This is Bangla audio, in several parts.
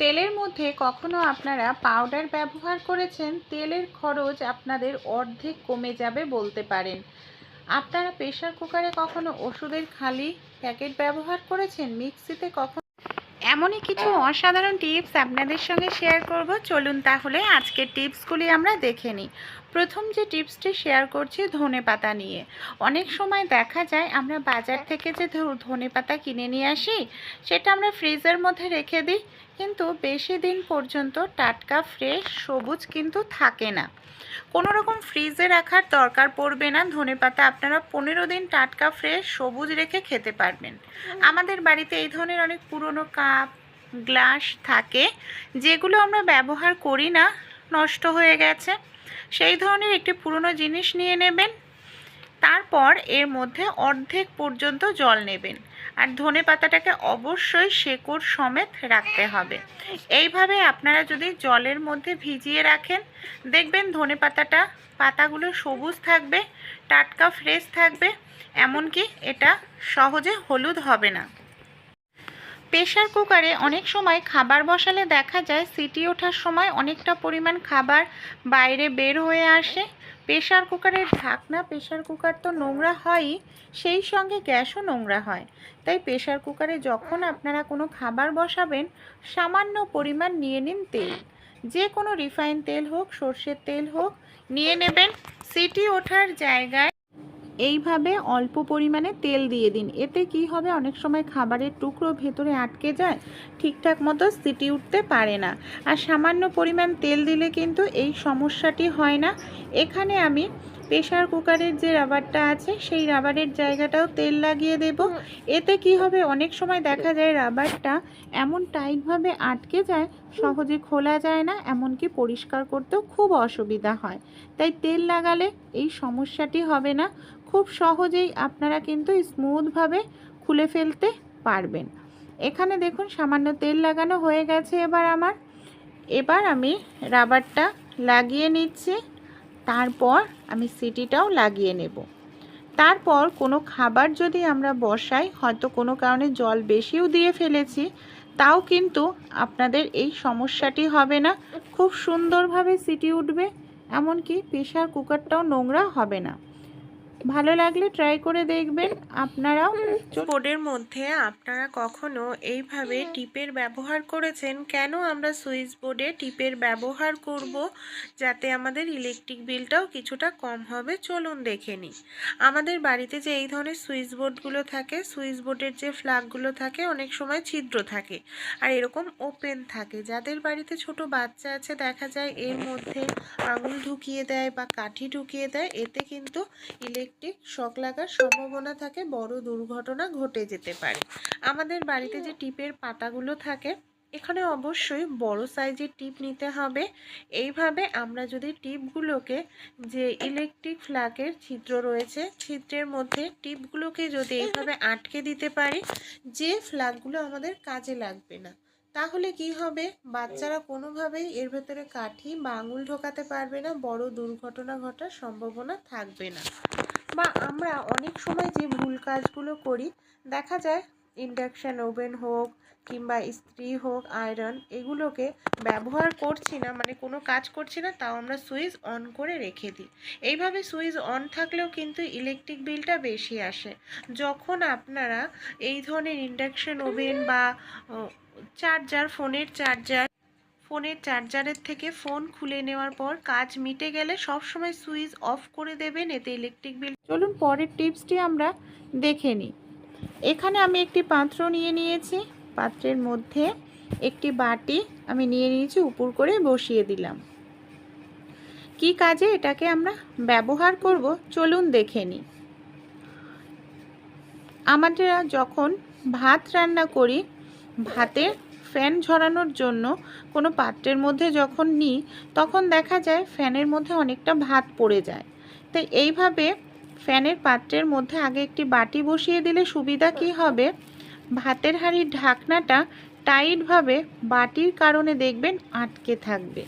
তেলের মধ্যে কখনো আপনারা পাউডার ব্যবহার করেছেন? তেলের খরচ আপনাদের অর্ধেক কমে যাবে বলতে পারেন। আপনারা প্রেসার কুকারে কখনো ওষুধের খালি প্যাকেট ব্যবহার করেছেন? মিক্সিতে কখনো? এমনই কিছু অসাধারণ টিপস আপনাদের সঙ্গে শেয়ার করব। চলুন তাহলে আজকের টিপসগুলি আমরা দেখে নিই। প্রথম যে টিপসটি শেয়ার করছি ধনে পাতা নিয়ে। অনেক সময় দেখা যায় আমরা বাজার থেকে যে ধনে পাতা কিনে নিয়ে আসি, সেটা আমরা ফ্রিজের মধ্যে রেখে দিই। কিন্তু বেশি দিন পর্যন্ত টাটকা ফ্রেশ সবুজ কিন্তু থাকে না। কোনো রকম ফ্রিজে রাখার দরকার পড়বে না। ধনেপাতা আপনারা পনেরো দিন টাটকা ফ্রেশ সবুজ রেখে খেতে পারবেন। আমাদের বাড়িতে এই ধরনের অনেক পুরনো কাপ গ্লাস থাকে যেগুলো আমরা ব্যবহার করি না নষ্ট হয়ে গেছে। সেই ধরনের একটি পুরনো জিনিস নিয়ে নেবেন। তারপর এর মধ্যে অর্ধেক পর্যন্ত জল নেবেন। আর ধনে পাতাটাকে অবশ্যই শেকড় সমেত রাখতে হবে। এইভাবে আপনারা যদি জলের মধ্যে ভিজিয়ে রাখেন, দেখবেন ধনে পাতাটা, পাতাগুলো সবুজ থাকবে, টাটকা ফ্রেশ থাকবে, এমনকি এটা সহজে হলুদ হবে না। প্রেশার কুকারে অনেক সময় খাবার বসালে দেখা যায়, সিটি ওঠার সময় অনেকটা পরিমাণ খাবার বাইরে বের হয়ে আসে। প্রেশার কুকারের ঢাকনা প্রেশার কুকার তো নোংরা হয়ই, সেই সঙ্গে গ্যাসও নোংরা হয়। তাই প্রেশার কুকারে যখন আপনারা কোনো খাবার বসাবেন, সামান্য পরিমাণ নিয়ে নিন তেল। যে কোনো রিফাইন তেল হোক, সর্ষের তেল হোক, নিয়ে নেবেন। সিটি ওঠার জায়গায় এইভাবে অল্প পরিমাণে তেল দিয়ে দিন। এতে কি হবে? অনেক সময় খাবারের টুকরো ভেতরে আটকে যায়, ঠিকঠাক মতো সিটি উঠতে পারে না। আর সামান্য পরিমাণ তেল দিলে কিন্তু এই সমস্যাটি হয় না। এখানে আমি প্রেশার কুকারের যে রাবারটা আছে, সেই রাবারের জায়গাটাও তেল লাগিয়ে দেব। এতে কি হবে? অনেক সময় দেখা যায় রাবারটা এমন টাইটভাবে আটকে যায়, সহজে খোলা যায় না, এমনকি পরিষ্কার করতেও খুব অসুবিধা হয়। তাই তেল লাগালে এই সমস্যাটি হবে না। খুব সহজেই আপনারা কিন্তু স্মুথভাবে খুলে ফেলতে পারবেন। এখানে দেখুন সামান্য তেল লাগানো হয়ে গেছে এবার আমার। এবার আমি রাবারটা লাগিয়ে নিচ্ছি। তারপর আমি সিটিটাও লাগিয়ে নেব। তারপর কোনো খাবার যদি আমরা বসাই, হয়তো কোনো কারণে জল বেশিও দিয়ে ফেলেছি, তাও কিন্তু আপনাদের এই সমস্যাটি হবে না। খুব সুন্দরভাবে সিটি উঠবে, এমনকি প্রেশার কুকারটাও নোংরা হবে না। ভালো লাগলে ট্রাই করে দেখবেন। আপনারাও বোর্ডের মধ্যে আপনারা কখনো এইভাবে টিপের ব্যবহার করেছেন? কেন আমরা সুইচ বোর্ডে টিপের ব্যবহার করব যাতে আমাদের ইলেকট্রিক বিলটাও কিছুটা কম হবে? চলুন দেখে নিই। আমাদের বাড়িতে যে এই ধরনের সুইচ বোর্ডগুলো থাকে সুইচ বোর্ডের যে ফ্ল্যাগগুলো থাকে অনেক সময় ছিদ্র থাকে আর এরকম ওপেন থাকে। যাদের বাড়িতে ছোট বাচ্চা আছে দেখা যায় এর মধ্যে আঙুল ঢুকিয়ে দেয় বা কাঠি ঢুকিয়ে দেয় এতে কিন্তু ইলেকট্রিক শক লাগার সম্ভাবনা থাকে, বড় দুর্ঘটনা ঘটে যেতে পারে। আমাদের বাড়িতে যে টিপের পাতাগুলো থাকে, এখানে অবশ্যই বড় সাইজের টিপ নিতে হবে। এইভাবে আমরা যদি টিপগুলোকে, যে ইলেকট্রিক ফ্ল্যাগের ছিদ্র রয়েছে, ছিদ্রের মধ্যে টিপগুলোকে যদি এইভাবে আটকে দিতে পারি, যে ফ্ল্যাগগুলো আমাদের কাজে লাগবে না, তাহলে কি হবে? বাচ্চারা কোনোভাবেই এর ভেতরে কাঠি বা আঙুল ঢোকাতে পারবে না, বড় দুর্ঘটনা ঘটার সম্ভাবনা থাকবে না। বা আমরা অনেক সময় যে ভুল কাজগুলো করি, দেখা যায় ইন্ডাকশান ওভেন হোক কিংবা ইস্ত্রি হোক আয়রন, এগুলোকে ব্যবহার করছি না মানে কোনো কাজ করছি না, তাও আমরা সুইচ অন করে রেখে দিই। এইভাবে সুইচ অন থাকলেও কিন্তু ইলেকট্রিক বিলটা বেশি আসে। যখন আপনারা এই ধরনের ইন্ডাকশান ওভেন বা চার্জার, ফোনের চার্জার ফোনের চার্জারের থেকে ফোন খুলে নেওয়ার পর কাজ মিটে গেলে সব সময় সুইচ অফ করে দেবেন এতে ইলেকট্রিক বিল। চলুন পরের টিপসটি আমরা দেখে নিই। এখানে আমি একটি পাত্র নিয়ে নিয়েছি। পাত্রের মধ্যে একটি বাটি আমি নিয়ে নিয়েছি, উপর করে বসিয়ে দিলাম। কি কাজে এটাকে আমরা ব্যবহার করব? চলুন দেখে নিই। আমাদের যখন ভাত রান্না করি, ভাতের ফ্যান ঝরানোর জন্য কোনো পাত্রের মধ্যে যখন নিই তখন দেখা যায় ফ্যানের মধ্যে অনেকটা ভাত পড়ে যায়। তাই এইভাবে ফ্যানের পাত্রের মধ্যে আগে একটি বাটি বসিয়ে দিলে সুবিধা কি হবে? ভাতের হাঁড়ির ঢাকনাটা টাইটভাবে বাটির কারণে দেখবেন আটকে থাকবে।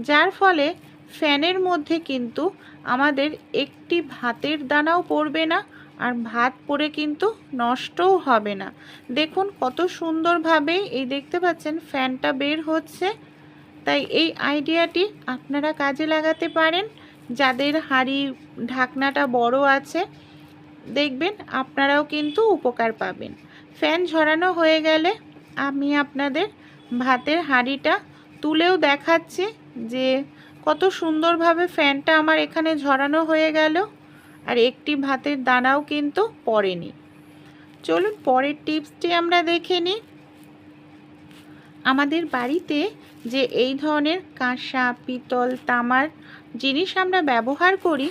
যার ফলে ফ্যানের মধ্যে কিন্তু আমাদের একটি ভাতের দানাও পড়বে না আর ভাত পরে কিন্তু নষ্টও হবে না। দেখুন কত সুন্দরভাবে এই দেখতে পাচ্ছেন ফ্যানটা বের হচ্ছে। তাই এই আইডিয়াটি আপনারা কাজে লাগাতে পারেন। যাদের হাঁড়ি ঢাকনাটা বড় আছে, দেখবেন আপনারাও কিন্তু উপকার পাবেন। ফ্যান ঝরানো হয়ে গেলে আমি আপনাদের ভাতের হাঁড়িটা তুলেও দেখাচ্ছি যে কত সুন্দরভাবে ফ্যানটা আমার এখানে ঝরানো হয়ে গেল। আর একটি ভাতের দানাও কিন্তু পড়েনি। চলুন পরের টিপসটি আমরা দেখে নিই। আমাদের বাড়িতে যে এই ধরনের কাঁসা, পিতল, তামার জিনিস আমরা ব্যবহার করি,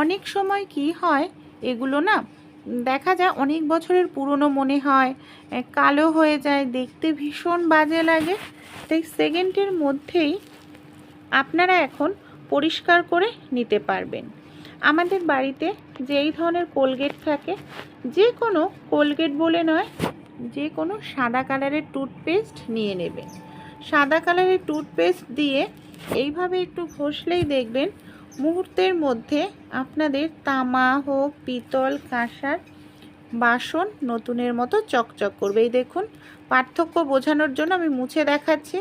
অনেক সময় কি হয়, এগুলো না দেখা যায় অনেক বছরের পুরনো মনে হয় কালো হয়ে যায়, দেখতে ভীষণ বাজে লাগে। তাই সেকেন্ডের মধ্যেই আপনারা এখন পরিষ্কার করে নিতে পারবেন। আমাদের বাড়িতে যেই ধরনের কোলগেট থাকে, যে কোনো কোলগেট বলে নয়, যে কোনো সাদা কালারের টুথপেস্ট নিয়ে নেবেন সাদা কালারের টুথপেস্ট দিয়ে এইভাবে একটু ঘষলেই দেখবেন মুহূর্তের মধ্যে আপনাদের তামা হোক, পিতল, কাঁসার বাসন নতুনের মতো চকচক করবে। এই দেখুন, পার্থক্য বোঝানোর জন্য আমি মুছে দেখাচ্ছি।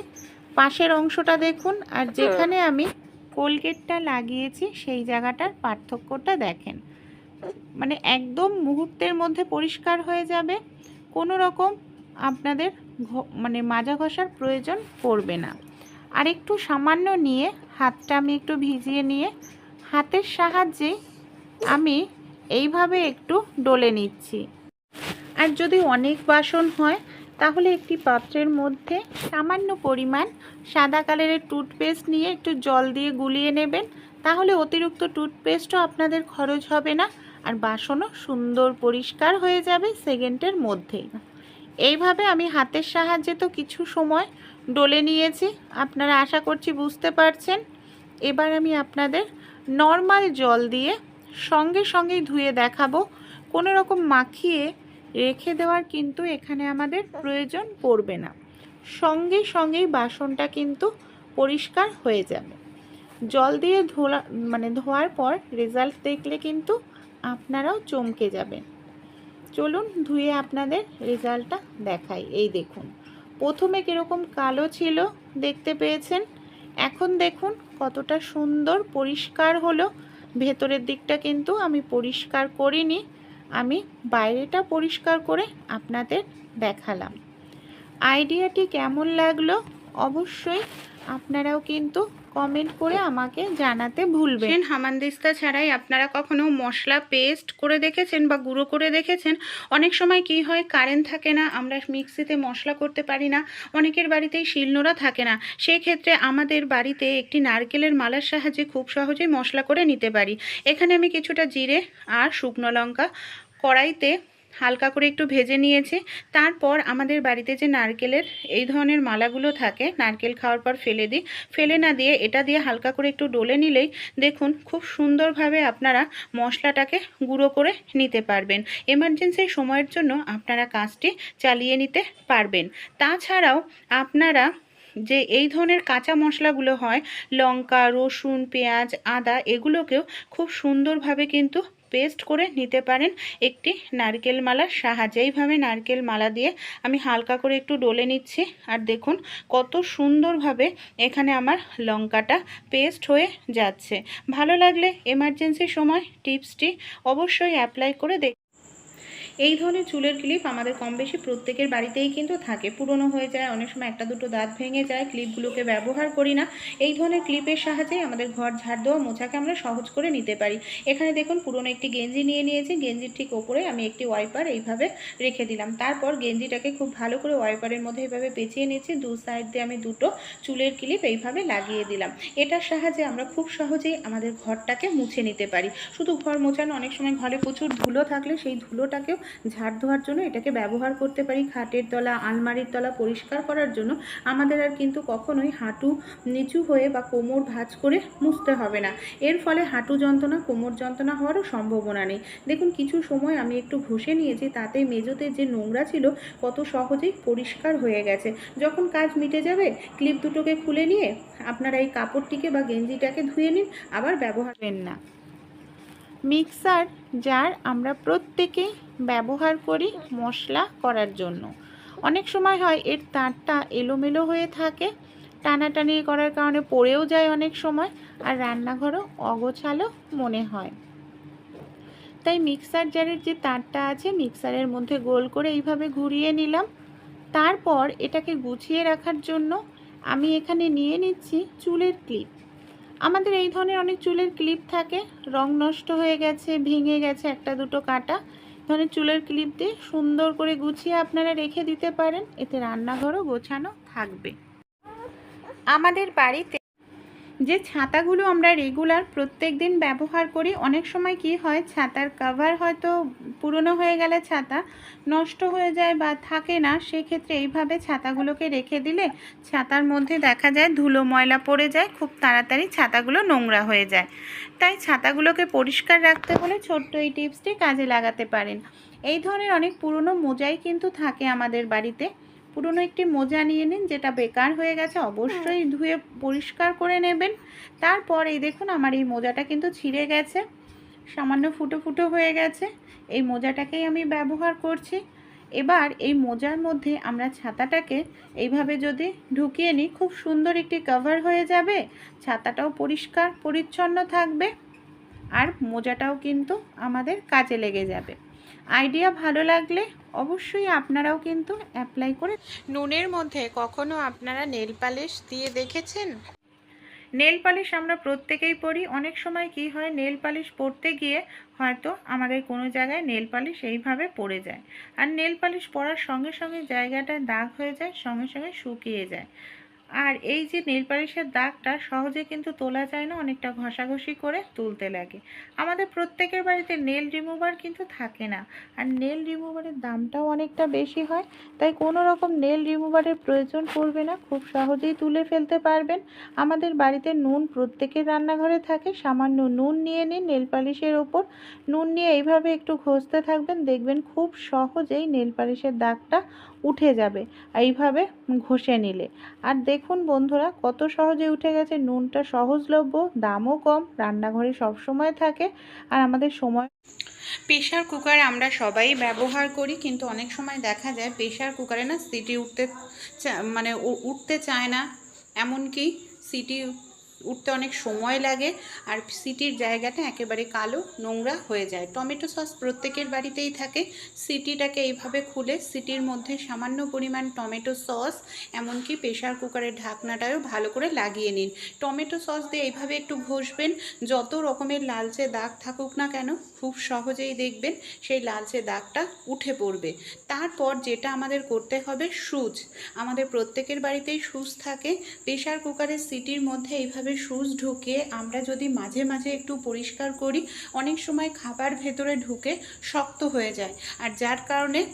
পাশের অংশটা দেখুন, আর যেখানে আমি কোলগেটটা লাগিয়েছি, সেই জায়গাটার পার্থক্যটা দেখেন। মানে একদম মুহূর্তের মধ্যে পরিষ্কার হয়ে যাবে, কোনো রকম আপনাদের মানে মাজা ঘষার প্রয়োজন পড়বে না। আর একটু সামান্য নিয়ে হাতটা আমি একটু ভিজিয়ে নিয়ে, হাতের সাহায্যে আমি এইভাবে একটু ডলে নিচ্ছি। আর যদি অনেক বাসন হয় তাহলে একটি পাত্রের মধ্যে সামান্য পরিমাণ সাদা কালারের টুথপেস্ট নিয়ে একটু জল দিয়ে গুলিয়ে নেবেন। তাহলে অতিরিক্ত টুথপেস্টও আপনাদের খরচ হবে না, আর বাসনও সুন্দর পরিষ্কার হয়ে যাবে সেকেন্ডের মধ্যেই এইভাবে আমি হাতের সাহায্যে তো কিছু সময় ডলে নিয়েছি, আপনারা আশা করছি বুঝতে পারছেন। এবার আমি আপনাদের নর্মাল জল দিয়ে সঙ্গে সঙ্গেই ধুয়ে দেখাবো। কোনো রকম মাখিয়ে রেখে দেওয়ার কিন্তু এখানে আমাদের প্রয়োজন পড়বে না। সঙ্গে সঙ্গেই বাসনটা কিন্তু পরিষ্কার হয়ে যাবে। জল দিয়ে ধোলা মানে ধোয়ার পর রেজাল্ট দেখলে কিন্তু আপনারাও চমকে যাবেন। চলুন ধুয়ে আপনাদের রেজাল্টটা দেখাই। এই দেখুন, প্রথমে কীরকম কালো ছিল দেখতে পেয়েছেন। এখন দেখুন কতটা সুন্দর পরিষ্কার হলো। ভেতরের দিকটা কিন্তু আমি পরিষ্কার করিনি। আমি বাইরেটা পরিষ্কার করে আপনাদের দেখালাম। আইডিয়াটি কেমন লাগল? অবশ্যই আপনারাও কিন্তু কমেন্ট করে আমাকে জানাতে ভুলবেন হামানদিস্তা ছাড়াই আপনারা কখনো মশলা পেস্ট করে দেখেছেন বা গুঁড়ো করে দেখেছেন? অনেক সময় কি হয় কারেন্ট থাকে না, আমরা মিক্সিতে মশলা করতে পারি না, অনেকের বাড়িতেই শিলনোড়া থাকে না। সেই ক্ষেত্রে আমাদের বাড়িতে একটি নারকেলের মালার সাহায্যে খুব সহজেই মশলা করে নিতে পারি। এখানে আমি কিছুটা জিরে আর শুকনো লঙ্কা কড়াইতে হালকা করে একটু ভেজে নিয়েছি। তারপর আমাদের বাড়িতে যে নারকেলের এই ধরনের মালাগুলো থাকে, নারকেল খাওয়ার পর ফেলে দিই। ফেলে না দিয়ে এটা দিয়ে হালকা করে একটু ডলে নিলেই দেখুন খুব সুন্দরভাবে আপনারা মশলাটাকে গুঁড়ো করে নিতে পারবেন। এমার্জেন্সির সময়ের জন্য আপনারা কাজটি চালিয়ে নিতে পারবেন। তাছাড়াও আপনারা যে এই ধরনের কাঁচা মশলাগুলো হয়, লঙ্কা, রসুন, পেঁয়াজ, আদা, এগুলোকেও খুব সুন্দরভাবে কিন্তু পেস্ট করে নিতে পারেন একটি নারকেল মালার সাহায্যে। এইভাবে নারকেল মালা দিয়ে আমি হালকা করে একটু ডলে নিচ্ছি। আর দেখুন কত সুন্দরভাবে এখানে আমার লঙ্কাটা পেস্ট হয়ে যাচ্ছে। ভালো লাগলে এমার্জেন্সি সময় টিপসটি অবশ্যই অ্যাপ্লাই করে দেখ এই ধরনের চুলের ক্লিপ আমাদের কম বেশি প্রত্যেকের বাড়িতেই কিন্তু থাকে। পুরনো হয়ে যায়, অনেক সময় একটা দুটো দাঁত ভেঙে যায় ক্লিপগুলোকে ব্যবহার করি না। এই ধরনের ক্লিপের সাহায্যেই আমাদের ঘর ঝাড় দেওয়া মোছাকে আমরা সহজ করে নিতে পারি। এখানে দেখুন, পুরনো একটি গেঞ্জি নিয়ে নিয়েছি। গেঞ্জির ঠিক ওপরে আমি একটি ওয়াইপার এইভাবে রেখে দিলাম। তারপর গেঞ্জিটাকে খুব ভালো করে ওয়াইপারের মধ্যে এইভাবে পেঁচিয়ে নিয়েছি দু সাইড দিয়ে আমি দুটো চুলের ক্লিপ এইভাবে লাগিয়ে দিলাম। এটার সাহায্যে আমরা খুব সহজেই আমাদের ঘরটাকে মুছে নিতে পারি। শুধু ঘর মোছানো, অনেক সময় ঘরে প্রচুর ধুলো থাকলে সেই ধুলোটাকেও ঝাড় ধোয়ার জন্য, এটাকে ব্যবহার করতে পারি। খাটের তলা, আলমারির তলা পরিষ্কার করার জন্য আমাদের আর কিন্তু কখনোই হাঁটু নিচু হয়ে বা কোমর ভাঁজ করে মুছতে হবে না। এর ফলে হাঁটু যন্ত্রণা, কোমর যন্ত্রণা হওয়ারও সম্ভাবনা নেই। দেখুন, কিছু সময় আমি একটু ঘষে নিয়েছি, তাতে মেজোতে যে নোংরা ছিল কত সহজেই পরিষ্কার হয়ে গেছে। যখন কাজ মিটে যাবে, ক্লিপ দুটোকে খুলে নিয়ে আপনারা এই কাপড়টিকে বা গেঞ্জিটাকে ধুয়ে নিন, আবার ব্যবহার করেন না। মিক্সার, যার আমরা প্রত্যেকেই ব্যবহার করি মশলা করার জন্য। অনেক সময় হয় এর তারটা এলোমেলো হয়ে থাকে, টানাটানি করার কারণে পড়েও যায় অনেক সময়, আর রান্নাঘরও অগোছালো মনে হয়। তাই মিক্সার জারের যে তারটা আছে, মিক্সারের মধ্যে গোল করে এইভাবে ঘুরিয়ে নিলাম। তারপর এটাকে গুছিয়ে রাখার জন্য আমি এখানে নিয়ে নিচ্ছি চুলের ক্লিপ। আমাদের এই ধরনের অনেক চুলের ক্লিপ থাকে। রং নষ্ট হয়ে গেছে, ভেঙে গেছে একটা দুটো কাটা। ধরনের চুলের ক্লিপ দিয়ে সুন্দর করে গুছিয়ে আপনারা রেখে দিতে পারেন। এতে রান্নাঘরও গোছানো থাকবে। আমাদের বাড়িতে যে ছাতাগুলো আমরা রেগুলার প্রত্যেক দিন ব্যবহার করি, অনেক সময় কি হয়, ছাতার কভার হয়তো পুরনো হয়ে গেলে ছাতা নষ্ট হয়ে যায় বা থাকে না, সেক্ষেত্রে এইভাবে ছাতাগুলোকে রেখে দিলে ছাতার মধ্যে দেখা যায় ধুলো ময়লা পড়ে যায়, খুব তাড়াতাড়ি ছাতাগুলো নোংরা হয়ে যায়। তাই ছাতাগুলোকে পরিষ্কার রাখতে হলে ছোট্ট এই টিপসটি কাজে লাগাতে পারেন। এই ধরনের অনেক পুরনো মোজাই কিন্তু থাকে আমাদের বাড়িতে। পুরনো একটি মোজা নিয়ে নিন যেটা বেকার হয়ে গেছে অবশ্যই ধুয়ে পরিষ্কার করে নেবেন। তারপর এই দেখুন আমার এই মোজাটা কিন্তু ছিঁড়ে গেছে সামান্য ফুটো ফুটো হয়ে গেছে। এই মোজাটাকেই আমি ব্যবহার করছি। এবার এই মোজার মধ্যে আমরা ছাতাটাকে এইভাবে যদি ঢুকিয়ে নিই খুব সুন্দর একটি কভার হয়ে যাবে। ছাতাটাও পরিষ্কার পরিচ্ছন্ন থাকবে। আর মোজাটাও কিন্তু আমাদের কাজে লেগে যাবে। আইডিয়া ভালো লাগলে অবশ্যই আপনারাও কিন্তু অ্যাপ্লাই করে নুনের মধ্যে কখনো আপনারা নেল পালিশ দিয়ে দেখেছেন? নেল পালিশ আমরা প্রত্যেকেই পরি। অনেক সময় কি হয় নেল পালিশ পরতে গিয়ে হয়তো আমাদের কোনো জায়গায় নেল পালিশ এইভাবে পড়ে যায়। আর নেল পালিশ পরার সঙ্গে সঙ্গে জায়গাটায় দাগ হয়ে যায় সঙ্গে সঙ্গে শুকিয়ে যায়। আর এই যে নেল পালিশের দাগটা সহজে কিন্তু তোলা যায় না, অনেকটা ঘষাঘষি করে তুলতে লাগে। আমাদের প্রত্যেকের বাড়িতে নেল রিমুভার কিন্তু থাকে না। আর নেল রিমুভারের দামটাও অনেকটা বেশি হয়, তাই কোনো রকম নেল রিমুভারের প্রয়োজন পড়বে না, খুব সহজেই তুলে ফেলতে পারবেন। আমাদের বাড়িতে নুন প্রত্যেকের রান্নাঘরে থাকে, সামান্য নুন নিয়ে নিন নেল পালিশের ওপর। নুন নিয়ে এইভাবে একটু ঘষতে থাকবেন, দেখবেন খুব সহজেই নেল পালিশের দাগটা উঠে যাবে, এইভাবে ঘষে নিলে। আর দেখুন বন্ধুরা, কত সহজে উঠে গেছে নুনটা। সহজলভ্য, দামও কম, রান্নাঘরে সবসময় থাকে, আর আমাদের সময় প্রেশার কুকার আমরা সবাই ব্যবহার করি, কিন্তু অনেক সময় দেখা যায় প্রেশার কুকারে না সিটি উঠতে মানে উঠতে চায় না। এমনকি সিটি উঠতে অনেক সময় লাগে আর সিটির জায়গাটা একেবারে কালো, নোংরা হয়ে যায়। টমেটো সস প্রত্যেকের বাড়িতেই থাকে। সিটিটাকে এইভাবে খুলে সিটির মধ্যে সামান্য পরিমাণ টমেটো সস, এমনকি প্রেশার কুকারের ঢাকনাটাও ভালো করে লাগিয়ে নিন। টমেটো সস দিয়ে এইভাবে একটু ঘষবেন। যত রকমের লালচে দাগ থাকুক না কেন, খুব সহজেই দেখবেন সেই লালচে দাগটা উঠে পড়বে। তারপর যেটা আমাদের করতে হবে, সুচ। আমাদের প্রত্যেকের বাড়িতেই সুচ থাকে। প্রেশার কুকারের সিটির মধ্যে এইভাবে সুচ ঢুকে আমরা যদি মাঝে মাঝে একটু পরিষ্কার করি, অনেক সময় খাবার ভেতরে ঢুকে শক্ত হয়ে যায়। আর যার কারণে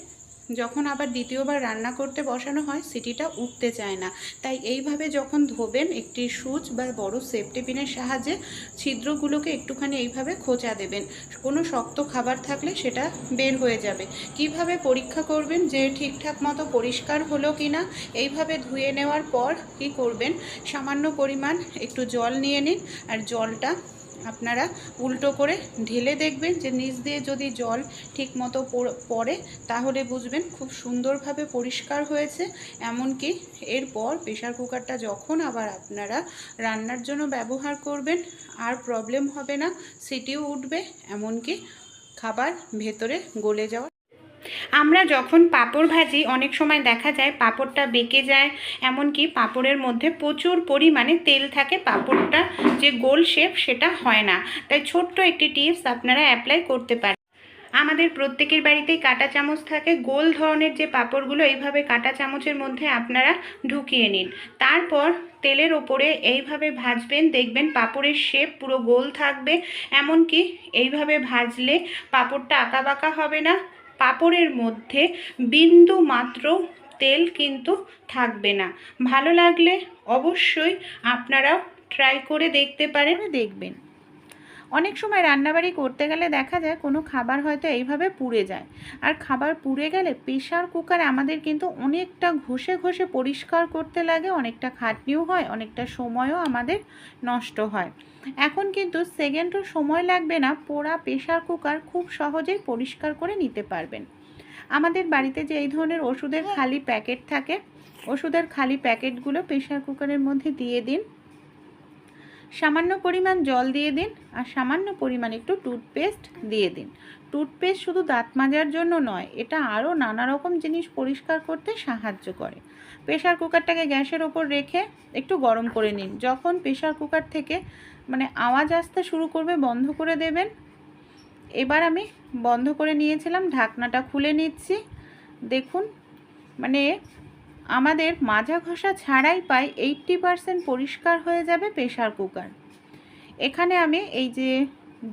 যখন আবার দ্বিতীয়বার রান্না করতে বসানো হয়, সিটিটা উঠতে চায় না। তাই এইভাবে যখন ধোবেন, একটি সুচ বা বড় সেফটি পিনের সাহায্যে ছিদ্রগুলোকে একটুখানি এইভাবে খোঁচা দেবেন। কোনো শক্ত খাবার থাকলে সেটা বের হয়ে যাবে। কীভাবে পরীক্ষা করবেন যে ঠিকঠাক মতো পরিষ্কার হলো কি না এইভাবে ধুয়ে নেওয়ার পর কি করবেন? সামান্য পরিমাণ একটু জল নিয়ে নিন, আর জলটা আপনারা উল্টো করে ঢেলে দেখবেন যে নিচ দিয়ে যদি জল ঠিক মতো পড়ে, তাহলে বুঝবেন খুব সুন্দরভাবে পরিষ্কার হয়েছে। এমনকি এরপর প্রেশার কুকারটা যখন আবার আপনারা রান্নার জন্য ব্যবহার করবেন, আর প্রবলেম হবে না, সিটিও উঠবে। এমনকি খাবার ভেতরে গলে যাওয়া আমরা যখন পাঁপড় ভাজি, অনেক সময় দেখা যায় পাঁপড়টা বেঁকে যায়, এমনকি পাঁপড়ের মধ্যে প্রচুর পরিমাণে তেল থাকে, পাঁপড়টা যে গোল শেপ সেটা হয় না। তাই ছোট্ট একটি টিপস আপনারা অ্যাপ্লাই করতে পারেন। আমাদের প্রত্যেকের বাড়িতেই কাঁটা চামচ থাকে। গোল ধরনের যে পাঁপড়গুলো, এইভাবে কাঁটা চামচের মধ্যে আপনারা ঢুকিয়ে নিন। তারপর তেলের ওপরে এইভাবে ভাজবেন, দেখবেন পাঁপড়ের শেপ পুরো গোল থাকবে। এমনকি এইভাবে ভাজলে পাঁপড়টা আঁকা বাঁকা হবে না। পাঁপড়ের মধ্যে বিন্দু মাত্র তেল কিন্তু থাকবে না। ভালো লাগলে অবশ্যই আপনারাও ট্রাই করে দেখতে পারেন। দেখবেন। অনেক সময় রান্নাবাড়ি করতে গেলে দেখা যায় কোনো খাবার হয়তো এইভাবে পুড়ে যায়। আর খাবার পুড়ে গেলে প্রেশার কুকার আমাদের কিন্তু অনেকটা ঘষে ঘষে পরিষ্কার করতে লাগে, অনেকটা খাটনিও হয়, অনেকটা সময়ও আমাদের নষ্ট হয়। এখন কিন্তু সেকেন্ডও সময় লাগবে না, পোড়া প্রেশার কুকার খুব সহজেই পরিষ্কার করে নিতে পারবেন। আমাদের বাড়িতে যে এই ধরনের ওষুধের খালি প্যাকেট থাকে, ওষুধের খালি প্যাকেটগুলো প্রেশার কুকারের মধ্যে দিয়ে দিন। সামান্য পরিমাণ জল দিয়ে দিন আর সামান্য পরিমাণ একটু টুথপেস্ট দিয়ে দিন। টুথপেস্ট শুধু দাঁত মাজার জন্য নয়, এটা আরও নানা রকম জিনিস পরিষ্কার করতে সাহায্য করে। প্রেশার কুকারটাকে গ্যাসের ওপর রেখে একটু গরম করে নিন। যখন প্রেশার কুকার থেকে মানে আওয়াজ আসতে শুরু করবে, বন্ধ করে দেবেন। এবার আমি বন্ধ করে নিয়েছিলাম, ঢাকনাটা খুলে নিচ্ছি। দেখুন মানে আমাদের মাজা ঘষা ছাড়াই পাই এইট্টি পারসেন্ট পরিষ্কার হয়ে যাবে প্রেশার কুকার। এখানে আমি এই যে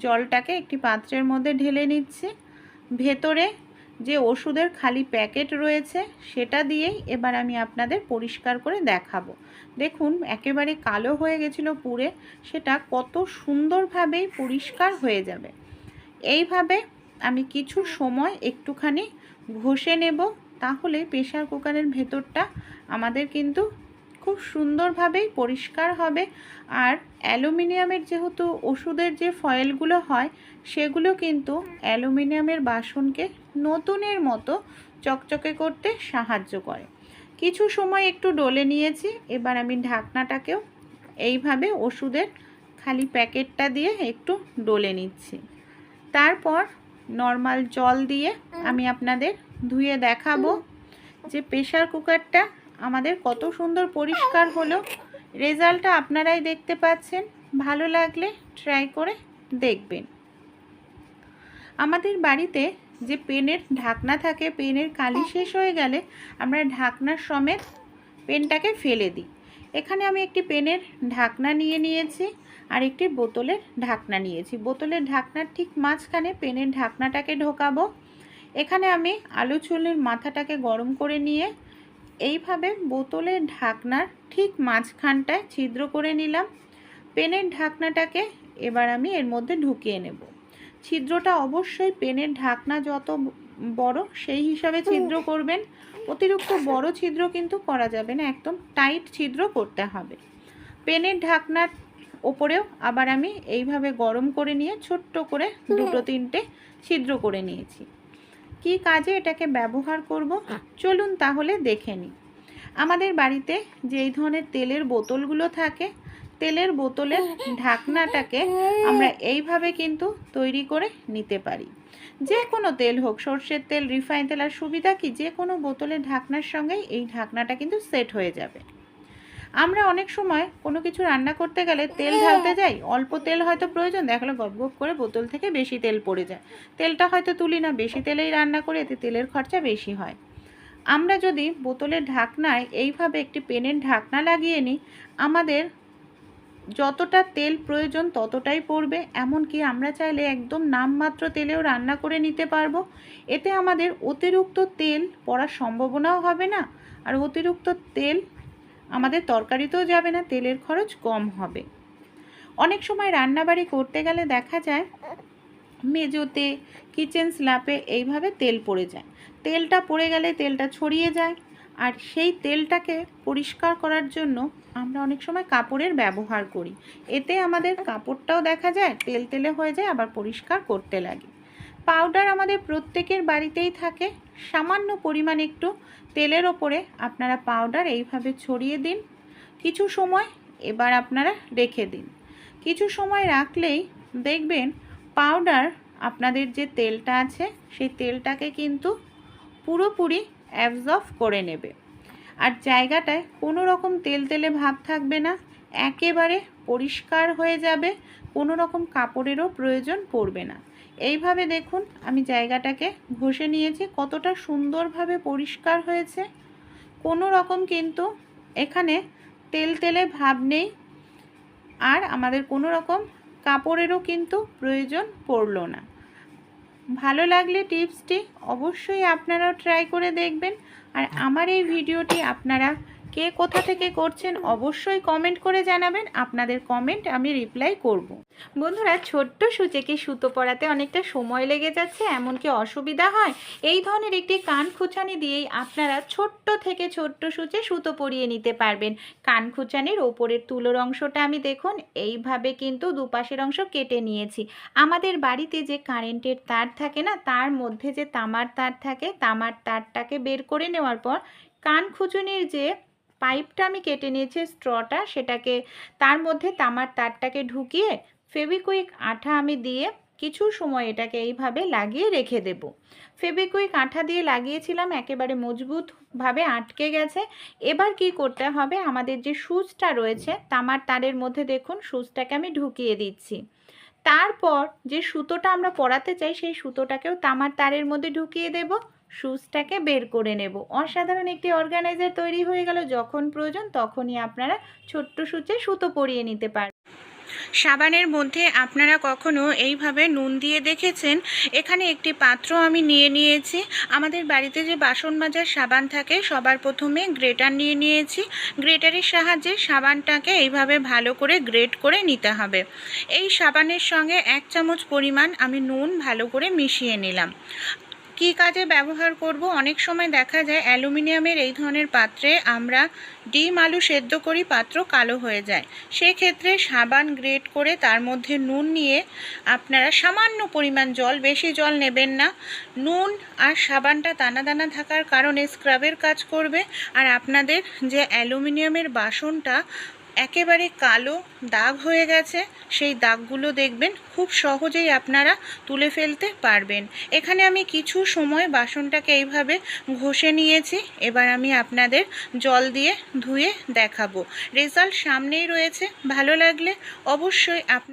জলটাকে একটি পাত্রের মধ্যে ঢেলে নিচ্ছি। ভেতরে যে ওষুধের খালি প্যাকেট রয়েছে, সেটা দিয়েই এবার আমি আপনাদের পরিষ্কার করে দেখাবো। দেখুন, একেবারে কালো হয়ে গেছিল পুড়ে সেটা কত সুন্দরভাবেই পরিষ্কার হয়ে যাবে। এইভাবে আমি কিছু সময় একটুখানি ঘষে নেব, তাহলে প্রেশার কুকারের ভেতরটা আমাদের কিন্তু খুব সুন্দরভাবেই পরিষ্কার হবে। আর অ্যালুমিনিয়ামের যেহেতু ওষুধের যে ফয়েলগুলো হয়, সেগুলো কিন্তু অ্যালুমিনিয়ামের বাসনকে নতুনের মতো চকচকে করতে সাহায্য করে। কিছু সময় একটু ডলে নিয়েছি, এবার আমি ঢাকনাটাকেও এইভাবে ওষুধের খালি প্যাকেটটা দিয়ে একটু ডলে নিচ্ছি। তারপর নর্মাল জল দিয়ে আমি আপনাদের ধুয়ে দেখাবো যে প্রেশার কুকারটা আমাদের কত সুন্দর পরিষ্কার হলো। রেজাল্টটা আপনারাই দেখতে পাচ্ছেন। ভালো লাগলে ট্রাই করে দেখবেন। আমাদের বাড়িতে যে পেনের ঢাকনা থাকে, পেনের কালি শেষ হয়ে গেলে আমরা ঢাকনার সমেত পেনটাকে ফেলে দিই। এখানে আমি একটি পেনের ঢাকনা নিয়ে নিয়েছি আর একটি বোতলের ঢাকনা নিয়েছি। বোতলের ঢাকনার ঠিক মাঝখানে পেনের ঢাকনাটাকে ঢোকাবো। এখানে আমি আলু চুলের মাথাটাকে গরম করে নিয়ে এইভাবে বোতলের ঢাকনার ঠিক মাঝখানটায় ছিদ্র করে নিলাম। পেনের ঢাকনাটাকে এবার আমি এর মধ্যে ঢুকিয়ে নেব। ছিদ্রটা অবশ্যই পেনের ঢাকনা যত বড় সেই হিসাবে ছিদ্র করবেন। অতিরিক্ত বড় ছিদ্র কিন্তু করা যাবে না একদম টাইট ছিদ্র করতে হবে। পেনের ঢাকনার ওপরেও আবার আমি এইভাবে গরম করে নিয়ে ছোট্ট করে দুটো তিনটে ছিদ্র করে নিয়েছি। কি কাজে এটাকে ব্যবহার করব? চলুন তাহলে দেখে নিই। আমাদের বাড়িতে যেই ধরনের তেলের বোতলগুলো থাকে, তেলের বোতলের ঢাকনাটাকে আমরা এইভাবে কিন্তু তৈরি করে নিতে পারি। যে কোনো তেল হোক, সর্ষের তেল, রিফাইন তেল আর সুবিধা কি? যে কোনো বোতলের ঢাকনার সঙ্গেই এই ঢাকনাটা কিন্তু সেট হয়ে যাবে। আমরা অনেক সময় কোনো কিছু রান্না করতে গেলে তেল ঢালতে যাই, অল্প তেল হয়তো প্রয়োজন দেখাল গপ গপ করে বোতল থেকে বেশি তেল পড়ে যায়। তেলটা হয়তো তুলি না, বেশি তেলেই রান্না করে, এতে তেলের খরচা বেশি হয়। আমরা যদি বোতলের ঢাকনায় এইভাবে একটি পেনের ঢাকনা লাগিয়ে নিই, আমাদের যতটা তেল প্রয়োজন ততটাই পড়বে। এমনকি আমরা চাইলে একদম নামমাত্র তেলেও রান্না করে নিতে পারব। এতে আমাদের অতিরিক্ত তেল পড়ার সম্ভাবনাও হবে না। আর অতিরিক্ত তেল আমাদের তরকারিতেও যাবে না, তেলের খরচ কম হবে। অনেক সময় রান্নাবাড়ি করতে গেলে দেখা যায় মেজোতে কিচেন স্ল্যাপে এইভাবে তেল পড়ে যায়। তেলটা পড়ে গেলে তেলটা ছড়িয়ে যায় আর সেই তেলটাকে পরিষ্কার করার জন্য আমরা অনেক সময় কাপড়ের ব্যবহার করি। এতে আমাদের কাপড়টাও দেখা যায়, তেল তেলে হয়ে যায়, আবার পরিষ্কার করতে লাগে। পাউডার আমাদের প্রত্যেকের বাড়িতেই থাকে। সামান্য পরিমাণ একটু তেলের ওপরে আপনারা পাউডার এইভাবে ছড়িয়ে দিন। কিছু সময় এবার আপনারা রেখে দিন। কিছু সময় রাখলেই দেখবেন পাউডার আপনাদের যে তেলটা আছে, সেই তেলটাকে কিন্তু পুরোপুরি অ্যাবজর্ব করে নেবে। আর জায়গাটায় কোনো রকম তেল তেলে ভাব থাকবে না, একেবারে পরিষ্কার হয়ে যাবে, কোনো রকম কাপড়েরও প্রয়োজন পড়বে না। এইভাবে দেখুন, আমি জায়গাটাকে ঘষে নিয়েছি, কতটা সুন্দরভাবে পরিষ্কার হয়েছে। কোনো রকম কিন্তু এখানে তেল তেলে ভাব নেই। আর আমাদের কোনো রকম কাপড়েরও কিন্তু প্রয়োজন পড়ল না। ভালো লাগলে টিপসটি অবশ্যই আপনারাও ট্রাই করে দেখবেন। আর আমার এই ভিডিওটি আপনারা কে কোথা থেকে করছেন অবশ্যই কমেন্ট করে জানাবেন। আপনাদের কমেন্ট আমি রিপ্লাই করব। বন্ধুরা, ছোট্ট সূচেকে সুতো পরাতে অনেকটা সময় লেগে যাচ্ছে এমনকি অসুবিধা হয়? এই ধরনের একটি কান খুচানি দিয়েই আপনারা ছোট্ট থেকে ছোট্ট সূচে সুতো পরিয়ে নিতে পারবেন। কান খুচানির ওপরের তুলোর অংশটা আমি দেখুন, এইভাবে কিন্তু দুপাশের অংশ কেটে নিয়েছি। আমাদের বাড়িতে যে কারেন্টের তার থাকে না, তার মধ্যে যে তামার তার থাকে, তামার তারটাকে বের করে নেওয়ার পর কান খুচুনির যে পাইপটা আমি কেটে নিয়েছি, স্ট্রটা, সেটাকে তার মধ্যে তামার তারটাকে ঢুকিয়ে ফেভিকুইক আঠা আমি দিয়ে কিছু সময় এটাকে এইভাবে লাগিয়ে রেখে দেব। ফেভিকুইক আঠা দিয়ে লাগিয়েছিলাম, একেবারে মজবুতভাবে আটকে গেছে। এবার কি করতে হবে, আমাদের যে সুচটা রয়েছে, তামার তারের মধ্যে দেখুন, সুচটাকে আমি ঢুকিয়ে দিচ্ছি। তারপর যে সুতোটা আমরা পরাতে চাই, সেই সুতোটাকেও তামার তারের মধ্যে ঢুকিয়ে দেব। সুচটাকে বের করে নেব। অসাধারণ একটি অর্গানাইজার তৈরি হয়ে গেল। যখন প্রয়োজন তখনই আপনারা ছোট্ট সূচে সুতো পরিয়ে নিতে পারেন। সাবানের মধ্যে আপনারা কখনো এইভাবে নুন দিয়ে দেখেছেন? এখানে একটি পাত্র আমি নিয়ে নিয়েছি। আমাদের বাড়িতে যে বাসন মাজার সাবান থাকে, সবার প্রথমে গ্রেটার নিয়ে নিয়েছি। গ্রেটারের সাহায্যে সাবানটাকে এইভাবে ভালো করে গ্রেট করে নিতে হবে। এই সাবানের সঙ্গে এক চামচ পরিমাণ আমি নুন ভালো করে মিশিয়ে নিলাম। কী কাজে ব্যবহার করব? অনেক সময় দেখা যায় অ্যালুমিনিয়ামের এই ধরনের পাত্রে আমরা ডিম আলু সেদ্ধ করি, পাত্র কালো হয়ে যায়। সেক্ষেত্রে সাবান গ্রেট করে তার মধ্যে নুন নিয়ে আপনারা সামান্য পরিমাণ জল, বেশি জল নেবেন না। নুন আর সাবানটা দানা দানা থাকার কারণে স্ক্রাবের কাজ করবে। আর আপনাদের যে অ্যালুমিনিয়ামের বাসনটা একেবারে কালো দাগ হয়ে গেছে। সেই দাগগুলো দেখবেন, খুব সহজেই আপনারা তুলে ফেলতে পারবেন। এখানে আমি কিছু সময় বাসনটাকে এইভাবে ঘষে নিয়েছি। এবার আমি আপনাদের জল দিয়ে ধুয়ে দেখাবো। রেজাল্ট সামনেই রয়েছে। ভালো লাগলে অবশ্যই আপনার